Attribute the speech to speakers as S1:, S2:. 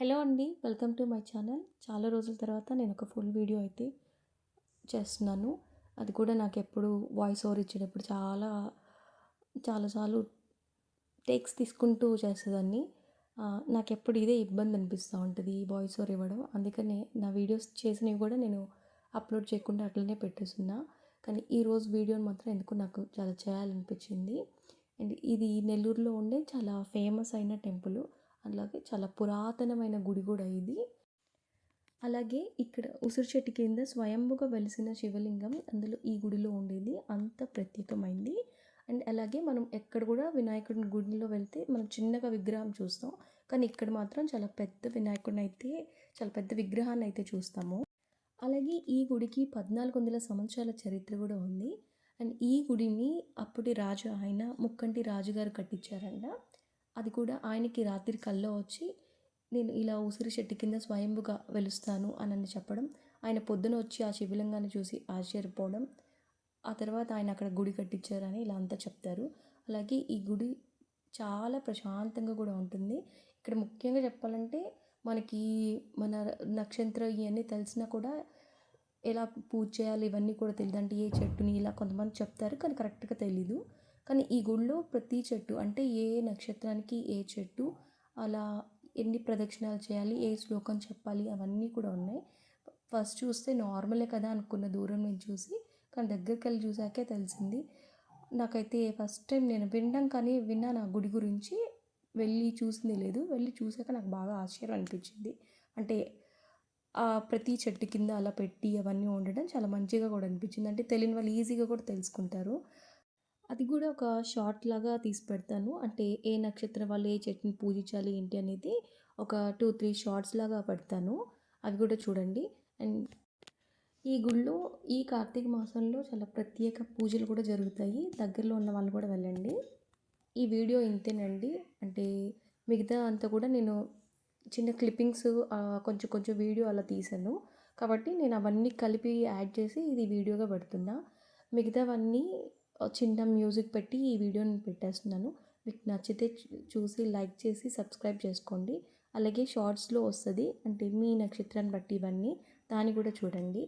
S1: Hello అండి welcome to my channel. చాలా రోజుల తర్వాత నేను ఒక ఫుల్ వీడియో అయితే చేస్తున్నాను. అది కూడా నాకు ఎప్పుడు వాయిస్ ఓవర్ ఇచ్చేటప్పుడు చాలా చాలాసార్లు టేక్స్ తీసుకుంటూ చేసేదాన్ని. నాకు ఎప్పుడు ఇదే ఇబ్బంది అనిపిస్తూ ఉంటుంది ఈ వాయిస్ ఓవర్ ఇవ్వడం. అందుకనే నా వీడియోస్ చేసినవి కూడా నేను అప్లోడ్ చేయకుండా అట్లనే పెట్టేస్తున్నా. కానీ ఈరోజు వీడియోని మాత్రం ఎందుకు నాకు చాలా చేయాలనిపించింది. అండ్ ఇది నెల్లూరులో ఉండే చాలా ఫేమస్ అయిన టెంపుల్. అలాగే చాలా పురాతనమైన గుడి కూడా ఇది. అలాగే ఇక్కడ ఉసిరి చెట్టు కింద స్వయంభుగా వెలిసిన శివలింగం అందులో ఈ గుడిలో ఉండేది. అంత ప్రత్యేకమైంది. అండ్ అలాగే మనం ఎక్కడ కూడా వినాయకుడి గుడిలో వెళ్తే మనం చిన్నగా విగ్రహం చూస్తాం. కానీ ఇక్కడ మాత్రం చాలా పెద్ద వినాయకుడిని అయితే చాలా పెద్ద విగ్రహాన్ని అయితే చూస్తాము. అలాగే ఈ గుడికి పద్నాలుగు వందల సంవత్సరాల చరిత్ర కూడా ఉంది. అండ్ ఈ గుడిని అప్పటి రాజు ఆయన ముక్కంటి రాజుగారు కట్టించారంట. అది కూడా ఆయనకి రాత్రి కల్లో వచ్చి నేను ఇలా ఉసిరి చెట్టు కింద స్వయంభుగా వెలుస్తాను అని చెప్పడం ఆయన పొద్దున వచ్చి ఆ శివలింగాన్ని చూసి ఆశ్చర్యపోవడం ఆ తర్వాత ఆయన అక్కడ గుడి కట్టించారని ఇలా అంతా చెప్తారు. అలాగే ఈ గుడి చాలా ప్రశాంతంగా కూడా ఉంటుంది. ఇక్కడ ముఖ్యంగా చెప్పాలంటే మనకి మన నక్షత్రం ఇవన్నీ తెలిసినా కూడా ఎలా పూజ చేయాలి ఇవన్నీ కూడా తెలియదు అంటే ఏ చెట్టుని ఇలా కొంతమంది చెప్తారు కానీ కరెక్ట్గా తెలీదు. కానీ ఈ గుడిలో ప్రతి చెట్టు అంటే ఏ నక్షత్రానికి ఏ చెట్టు అలా ఎన్ని ప్రదక్షిణాలు చేయాలి ఏ శ్లోకం చెప్పాలి అవన్నీ కూడా ఉన్నాయి. ఫస్ట్ చూస్తే నార్మలే కదా అనుకున్న దూరం నుంచి చూసి కానీ దగ్గరికి వెళ్ళి చూసాకే తెలిసింది. నాకైతే ఫస్ట్ టైం నేను వినడం కానీ విన్నాను ఆ గుడి గురించి వెళ్ళి చూసింది లేదు. వెళ్ళి చూసాక నాకు బాగా ఆశ్చర్యం అనిపించింది. అంటే ఆ ప్రతి చెట్టు కింద అలా పెట్టి అవన్నీ ఉండడం చాలా మంచిగా కూడా అనిపించింది. అంటే తెలియని వాళ్ళు ఈజీగా కూడా తెలుసుకుంటారు. అది కూడా ఒక షార్ట్ లాగా తీసి పెడతాను. అంటే ఏ నక్షత్రం వాళ్ళు ఏ చెట్టుని పూజించాలి ఏంటి అనేది ఒక టూ త్రీ షార్ట్స్ లాగా పెడతాను. అవి కూడా చూడండి. అండ్ ఈ గుళ్ళో ఈ కార్తీక మాసంలో చాలా ప్రత్యేక పూజలు కూడా జరుగుతాయి. దగ్గరలో ఉన్న వాళ్ళు కూడా వెళ్ళండి. ఈ వీడియో ఇంతేనండి. అంటే మిగతా అంతా కూడా నేను చిన్న క్లిప్పింగ్స్ కొంచెం కొంచెం వీడియో అలా తీసాను కాబట్టి నేను అవన్నీ కలిపి యాడ్ చేసి ఇది వీడియోగా పెడుతున్నా. మిగతావన్నీ చిన్న మ్యూజిక్ పెట్టి ఈ వీడియోని పెట్టేస్తున్నాను. మీకు నచ్చితే చూసి లైక్ చేసి సబ్స్క్రైబ్ చేసుకోండి. అలాగే షార్ట్స్లో వస్తుంది అంటే మీ నక్షత్రాన్ని బట్టి ఇవన్నీ. దాన్ని కూడా చూడండి.